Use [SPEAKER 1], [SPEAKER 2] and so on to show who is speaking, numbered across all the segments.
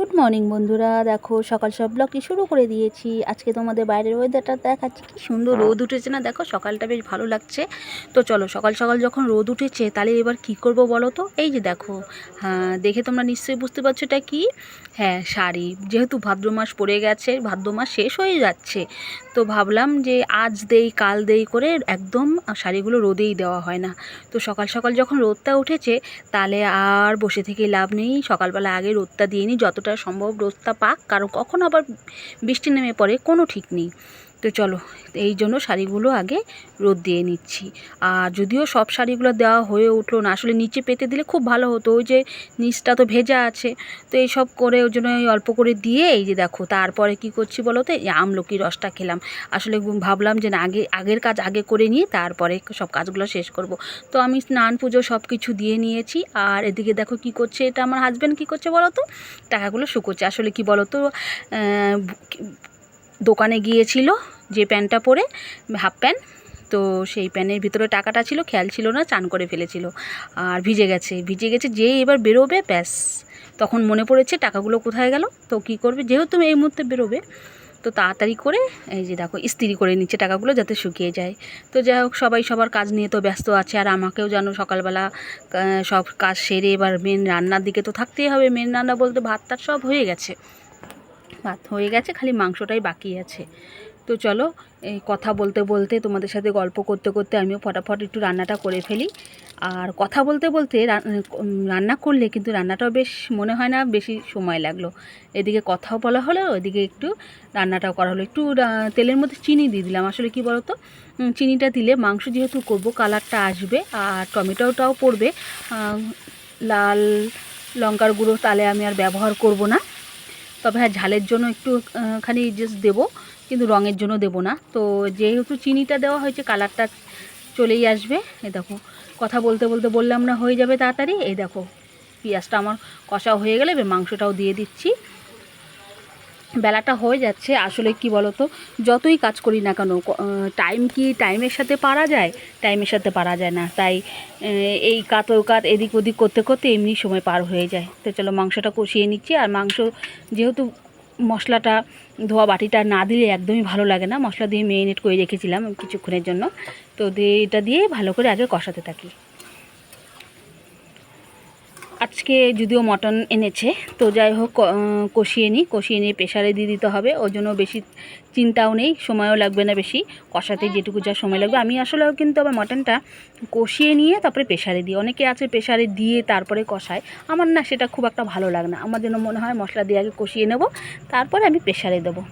[SPEAKER 1] Good morning বন্ধুরা। দেখো সকাল সব ব্লগটি শুরু করে দিয়েছি। আজকে তোমাদের বাইরের ওয়েদারটা দেখাচ্ছি। কি সুন্দর রোদ উঠেছে না? দেখো সকালটা বেশ ভালো লাগছে। তো চলো সকাল সকাল যখন রোদ উঠেছে তাহলে এবার কি করব বলো তো? এই যে দেখো হ্যাঁ দেখে তোমরা নিশ্চয়ই বুঝতে পারছ এটা কি? হ্যাঁ শাড়ি। যেহেতু ভাদ্র মাস পড়ে গেছে ভাদ্র মাস শেষ হয়ে যাচ্ছে। তো ভাবলাম যে আজ দেই কাল দেই করে একদম শাড়িগুলো রোদেই দেওয়া হয় না। তো সকাল সকাল যখন রোদটা উঠেছে তাহলে আর বসে থেকে লাভ নেই। সকালবেলা আগে রোদটা দিয়ে নিই যতটা সম্ভব রোদটা পাক কারণ কখন আবার বৃষ্টি নেমে পড়ে কোনো ঠিক নেই। তো চলো, এই জন্য শাড়িগুলো আগে রোদ দিয়ে নিচ্ছি। আর যদিও সব শাড়িগুলো দেওয়া হয়ে উঠল না, আসলে নিচে পেতে দিলে খুব ভালো হতো, ওই যে নিচটা তো ভেজা আছে। তো এই সব করে ওই জন্য অল্প করে দিয়ে এই যে দেখো, তারপরে কি করছি বলো তো? আমলকি রসটা খেলাম। আসলে ভাবলাম যে না, আগে, আগের কাজ আগে করে নিয়ে তারপরে সব কাজগুলো শেষ করব। তো আমি স্নান পুজো সব কিছু দিয়ে নিয়েছি। আর এদিকে দেখো কি করছে, এটা আমার হাজব্যান্ড কি করছে বলো তো? টাকাগুলো শুকোচ্ছে আসলে কি বলো তো? দোকানে গিয়েছিল যে প্যান্টটা পরে, হাফ প্যান্ট, তো সেই প্যানের ভিতরে টাকাটা ছিল, খেয়াল ছিল না, চান করে ফেলেছিল। আর ভিজে গেছে ভিজে গেছে যে এবার বেরোবে, ব্যাস। তখন মনে পড়েছে টাকাগুলো কোথায় গেল, তো কি করবে? যেহেতু এই মুহূর্তে বেরোবে, তো তাড়াতাড়ি করে, এই যে দেখো, ইস্ত্রি করে নিচ্ছে টাকাগুলো যাতে শুকিয়ে যায়। তো যাই হোক, সবাই সবার কাজ নিয়ে তো ব্যস্ত আছে, আর আমাকেও যেন সকালবেলা সব কাজ সেরে এবার মেন রান্নার দিকে তো থাকতেই হবে। মেন রান্না বলতে ভাত টাত সব হয়ে গেছে। ভাত হয়ে গেছে, খালি মাংসটাই বাকি আছে। তো চলো, এই কথা বলতে বলতে, তোমাদের সাথে গল্প করতে করতে আমিও ফটাফট একটু রান্নাটা করে ফেলি। আর কথা বলতে বলতে রান্না করলে কিন্তু রান্নাটাও বেশ, মনে হয় না বেশি সময় লাগল। এদিকে কথাও বলা হলো ওইদিকে একটু রান্নাটাও করা হলো। একটু তেলের মধ্যে চিনি দিয়ে দিলাম। আসলে কি বলতো চিনিটা দিলে মাংস যেহেতু করব, কালারটা আসবে। আর টমেটোটাও পড়বে। লাল লঙ্কার গুঁড়ো তালে আমি আর ব্যবহার করব না। তবে হ্যাঁ ঝালের জন্য একটু খানি জাস্ট দেবো, কিন্তু রঙের জন্য দেব না। তো যেহেতু চিনিটা দেওয়া হয়েছে, কালারটা চলেই আসবে। এ দেখো, কথা বলতে বলতে বললাম না, হয়ে যাবে তাড়াতাড়ি। এই দেখো, পেঁয়াজটা আমার কষা হয়ে গেলে মাংসটাও দিয়ে দিচ্ছি। বেলাটা হয়ে যাচ্ছে, আসলে কি বলো তো যতই কাজ করি না কেন টাইম কি টাইমের সাথে পারা যায়? টাইমের সাথে পারা যায় না। তাই এই কাত ও কাত এদিক ওদিক করতে করতে এমনি সময় পার হয়ে যায়। তো চলো মাংসটা কষিয়ে নিচ্ছি, আর মাংস যেহেতু মশলাটা, ধোয়া বাটিটা না দিলে একদমই ভালো লাগে না, মশলা দিয়ে মেরিনেট করে রেখেছিলাম কিছুক্ষণের জন্য। তো দিয়ে এটা দিয়ে ভালো করে আগে কষাতে থাকি। আজকে যদিও মটন এনেছে, তো যাই হোক কষিয়ে নিই। কষিয়ে নিয়ে প্রেশারে দিয়ে দিতে হবে। ওর জন্য বেশি চিন্তাও নেই, সময়ও লাগবে না বেশি। কষাতে যেটুকু যা সময় লাগবে। আমি আসলে কিন্তু আবার মটনটা কষিয়ে নিয়ে তারপরে প্রেশারে দিই। অনেকে আছে প্রেশারে দিয়ে তারপরে কষায়। আমার না সেটা খুব একটা ভালো লাগে না। আমার জন্য মনে হয় মশলা দিয়ে আগে কষিয়ে নেব, তারপরে আমি প্রেশারে দেবো।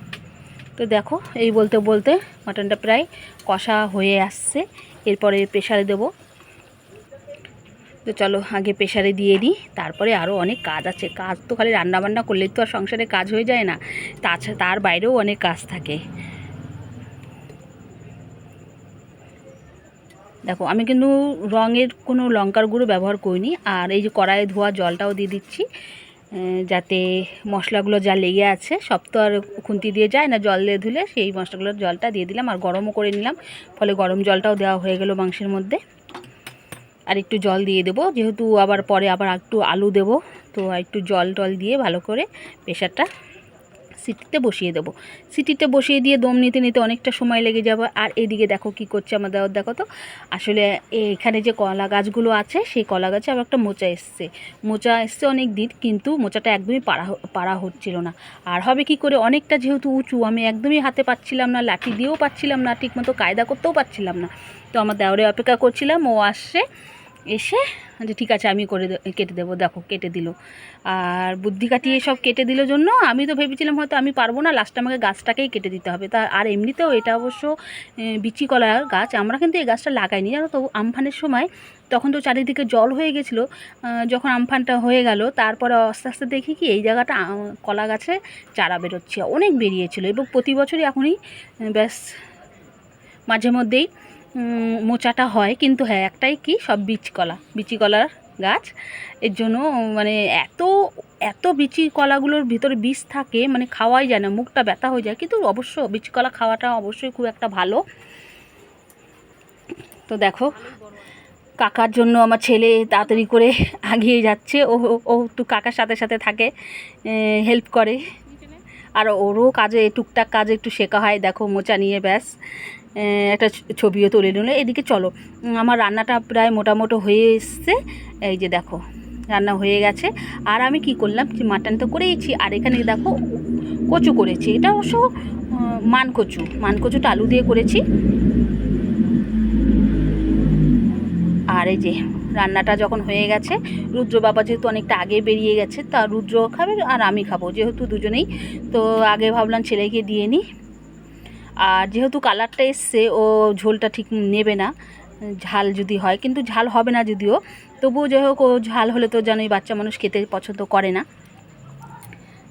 [SPEAKER 1] তো দেখো, এই বলতে বলতে মটনটা প্রায় কষা হয়ে আসছে। এরপরে প্রেশারে দেবো। তো চলো আগে প্রেশারে দিয়ে দিই, তারপরে আরও অনেক কাজ আছে। কাজ তো খালি রান্নাবান্না করলেই তো আর সংসারে কাজ হয়ে যায় না। তাছাড়া তার বাইরেও অনেক কাজ থাকে। দেখো, আমি কিন্তু রঙের কোনো লঙ্কার গুঁড়ো ব্যবহার করিনি, আর এই যে কড়াইয়ে ধোয়া জলটাও দিয়ে দিচ্ছি যাতে মশলাগুলো যা লেগে আছে, সব তো আর খুন্তি দিয়ে যায় না, জল দিয়ে ধুলে সেই মশলাগুলোর জলটা দিয়ে দিলাম, আর গরমও করে নিলাম। ফলে গরম জলটাও দেওয়া হয়ে গেল মাংসের মধ্যে। আর একটু জল দিয়ে দেবো। যেহেতু আবার পরে আবার একটু আলু দেবো, তো একটু জল টল দিয়ে ভালো করে প্রেশারটা সিটিতে বসিয়ে দেবো। সিটিতে বসিয়ে দিয়ে দম নিতে নিতে অনেকটা সময় লেগে যাবে। আর এদিকে দেখো কি করছে আমার দেওয়ার দেখো তো। আসলে এখানে যে কলা গাছগুলো আছে, সেই কলা গাছে আবার একটা মোচা এসছে। মোচা এসছে অনেক দিন, কিন্তু মোচাটা একদমই পাড়া পাড়া হচ্ছিল না। আর হবে কি করে, অনেকটা যেহেতু উঁচু, আমি একদমই হাতে পাচ্ছিলাম না, লাঠি দিয়েও পাচ্ছিলাম না, ঠিকমতো কায়দা করতেও পাচ্ছিলাম না। তো আমার দেওয়ারে অপেক্ষা করছিলাম, ও আসছে। এসে যে ঠিক আছে আমি করে কেটে দেবো, দেখো, কেটে দিল। আর বুদ্ধি কাটিয়ে সব কেটে দিল জন্য আমি তো ভেবেছিলাম হয়তো আমি পারব না লাস্টে আমাকে গাছটাকেই কেটে দিতে হবে। তা আর এমনিতেও এটা অবশ্য বিচি কলার গাছ, আমরা কিন্তু এই গাছটা লাগাইনি, জানো তো? আমফানের সময় তখন তো চারিদিকে জল হয়ে গেছিল যখন আমফানটা হয়ে গেল, তারপরে আস্তে আস্তে দেখি কি, এই জায়গাটা কলা গাছে চারা বেরোচ্ছে, অনেক বেরিয়েছিল। এবং প্রতি বছরই এখনই ব্যাস মাঝে মধ্যেই মোচাটা হয়, কিন্তু হ্যাঁ একটাই কি? সব বীজ কলা বিচি কলার গাছ। এর জন্য মানে এত এত বিচি কলাগুলোর ভিতরে বীজ থাকে মানে খাওয়াই যায় না, মুখটা ব্যথা হয়ে যায়। কিন্তু অবশ্য বিচি কলা খাওয়াটা অবশ্যই খুব একটা ভালো। তো দেখো, কাকার জন্য আমার ছেলে তাড়াতাড়ি করে আগিয়ে যাচ্ছে। ও, ও- একটু কাকার সাথে সাথে থাকে হেল্প করে। আর ওরও কাজে, টুকটাক কাজে একটু শেখা হয়। দেখো, মোচা নিয়ে ব্যাস। একটা ছবিও তুলে নিল। এদিকে চলো আমার রান্নাটা প্রায় মোটামুটি হয়ে এসছে। এই যে দেখো, রান্না হয়ে গেছে। আর আমি কি করলাম যে মাটন তো করেইছি, আর এখানে দেখো কচু করেছি। এটা অবশ্য মান কচু মান কচুটা আলু দিয়ে করেছি। আর এই যে রান্নাটা যখন হয়ে গেছে, রুদ্র বাবা যেহেতু অনেকটা আগে বেরিয়ে গেছে, তা রুদ্র খাবে আর আমি খাব। যেহেতু দুজনেই, তো আগে ভাবলাম ছেলেকে দিয়ে নিই। আর যেহেতু কালারটা এসছে, ও ঝোলটা ঠিক নেবে না, ঝাল যদি হয়, কিন্তু ঝাল হবে না যদিও, তবুও যাই হোক, ও ঝাল হলে তো জানোই বাচ্চা মানুষ খেতে পছন্দ করে না।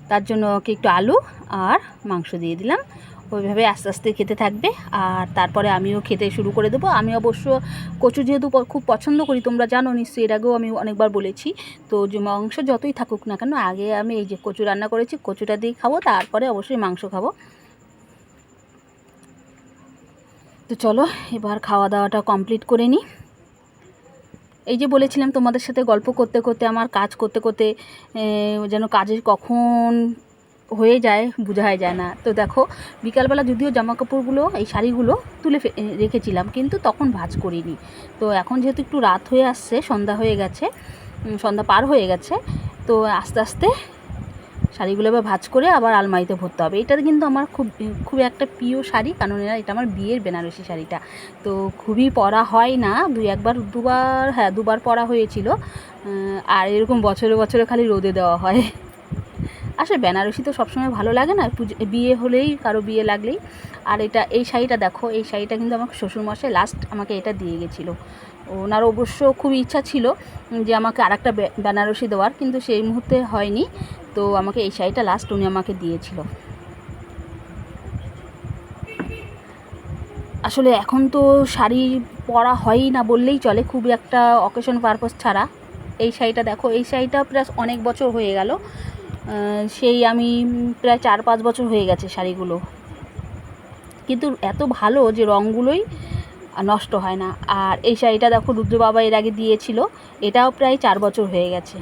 [SPEAKER 1] তার জন্য ওকে একটু আলু আর মাংস দিয়ে দিলাম। ওইভাবে আস্তে আস্তে খেতে থাকবে। আর তারপরে আমিও খেতে শুরু করে দেবো। আমি অবশ্য কচু যেহেতু খুব পছন্দ করি, তোমরা জানো নিশ্চয়ই, এর আগেও আমি অনেকবার বলেছি। তো যে মাংস যতই থাকুক না কেন, আগে আমি এই যে কচু রান্না করেছি, কচুটা দিয়ে খাব, তারপরে অবশ্যই মাংস খাব। তো চলো, এবার খাওয়া দাওয়াটা কমপ্লিট করে নিই। এই যে বলেছিলাম তোমাদের সাথে গল্প করতে করতে, আমার কাজ করতে করতে যেন কাজের কখন হয়ে যায় বোঝাই যায় না। তো দেখো, বিকালবেলা যদিও জামা কাপড়গুলো এই শাড়িগুলো তুলে রেখেছিলাম, কিন্তু তখন ভাজ করিনি। তো এখন যেহেতু একটু রাত হয়ে আসছে, সন্ধ্যা হয়ে গেছে সন্ধ্যা পার হয়ে গেছে, তো আস্তে আস্তে শাড়িগুলো এবার ভাজ করে আবার আলমারিতে ভরতে হবে। এটা কিন্তু আমার খুব খুব একটা প্রিয় শাড়ি, কারণ এটা আমার বিয়ের বেনারসি শাড়িটা। তো খুবই পরা হয় না, দুই একবার, দুবার হ্যাঁ দুবার পরা হয়েছিল। আর এরকম বছরে বছরে খালি রোদে দেওয়া হয়। আসলে বেনারসি তো সবসময় ভালো লাগে না, পুজো, বিয়ে হলেই, কারও বিয়ে লাগলেই। আর এটা, এই শাড়িটা দেখো, এই শাড়িটা কিন্তু আমার শ্বশুরমশাই লাস্ট আমাকে এটা দিয়ে গেছিল। ওনার অবশ্য খুব ইচ্ছা ছিল যে আমাকে আরেকটা বে- বেনারসি দেওয়ার, কিন্তু সেই মুহূর্তে হয়নি। তো আমাকে এই শাড়িটা লাস্ট উনি আমাকে দিয়েছিল। আসলে এখন তো শাড়ি পরা হয়ই না বললেই চলে, খুব একটা অকেশন পারপাস ছাড়া। এই শাড়িটা দেখো, এই শাড়িটা প্লাস অনেক বছর হয়ে গেল। সেই আমি প্রায় চার পাঁচ বছর হয়ে গেছে শাড়িগুলো। কিন্তু এত ভালো যে রঙগুলোই নষ্ট হয় না। আর এই শাড়িটা দেখো রুদ্র বাবা এর আগে দিয়েছিল, এটাও প্রায় চার বছর হয়ে গেছে।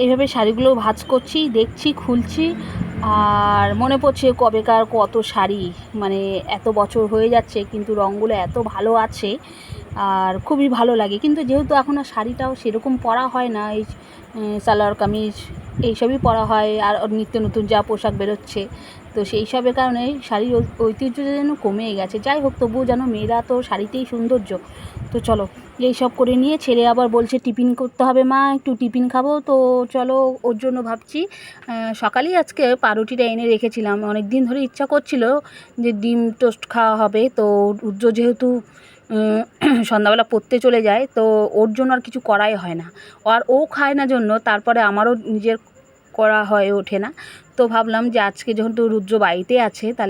[SPEAKER 1] এইভাবে শাড়িগুলো ভাজ করছি, দেখছি, খুলছি। আর মনে পড়ছে কবেকার কত শাড়ি। মানে এত বছর হয়ে যাচ্ছে, কিন্তু রঙগুলো এত ভালো আছে। আর খুবই ভালো লাগে। কিন্তু যেহেতু এখন আর শাড়িটাও সেরকম পরা হয় না, এই সালোয়ার কামিজ এইসবই পরা হয়, আর নিত্য নতুন যা পোশাক বেরোচ্ছে। তো সেই সবের কারণে শাড়ির ঐ- ঐতিহ্যটা যেন কমে গেছে। যাই হোক, তবুও যেন মেয়েরা তো শাড়িতেই সৌন্দর্য। তো চলো এই সব করে নিয়ে ছেলে আবার বলছে, টিফিন করতে হবে মা, একটু টিফিন খাব। তো চলো ওর জন্য ভাবছি সকালেই আজকে পাউরুটিটা এনে রেখেছিলাম। অনেক দিন ধরে ইচ্ছা করছিল যে ডিম টোস্ট খাওয়া হবে। তো রুদ্র যেহেতু সন্ধ্যাবেলা পড়তে চলে যায়, তো ওর জন্য আর কিছু করাই হয় না। আর ও খায় না জন্য তারপরে আমারও নিজের করা হয়ে ওঠে না। তো ভাবলাম যে আজকে যেহেতু রুদ্র বাড়িতে আছে, তাহলে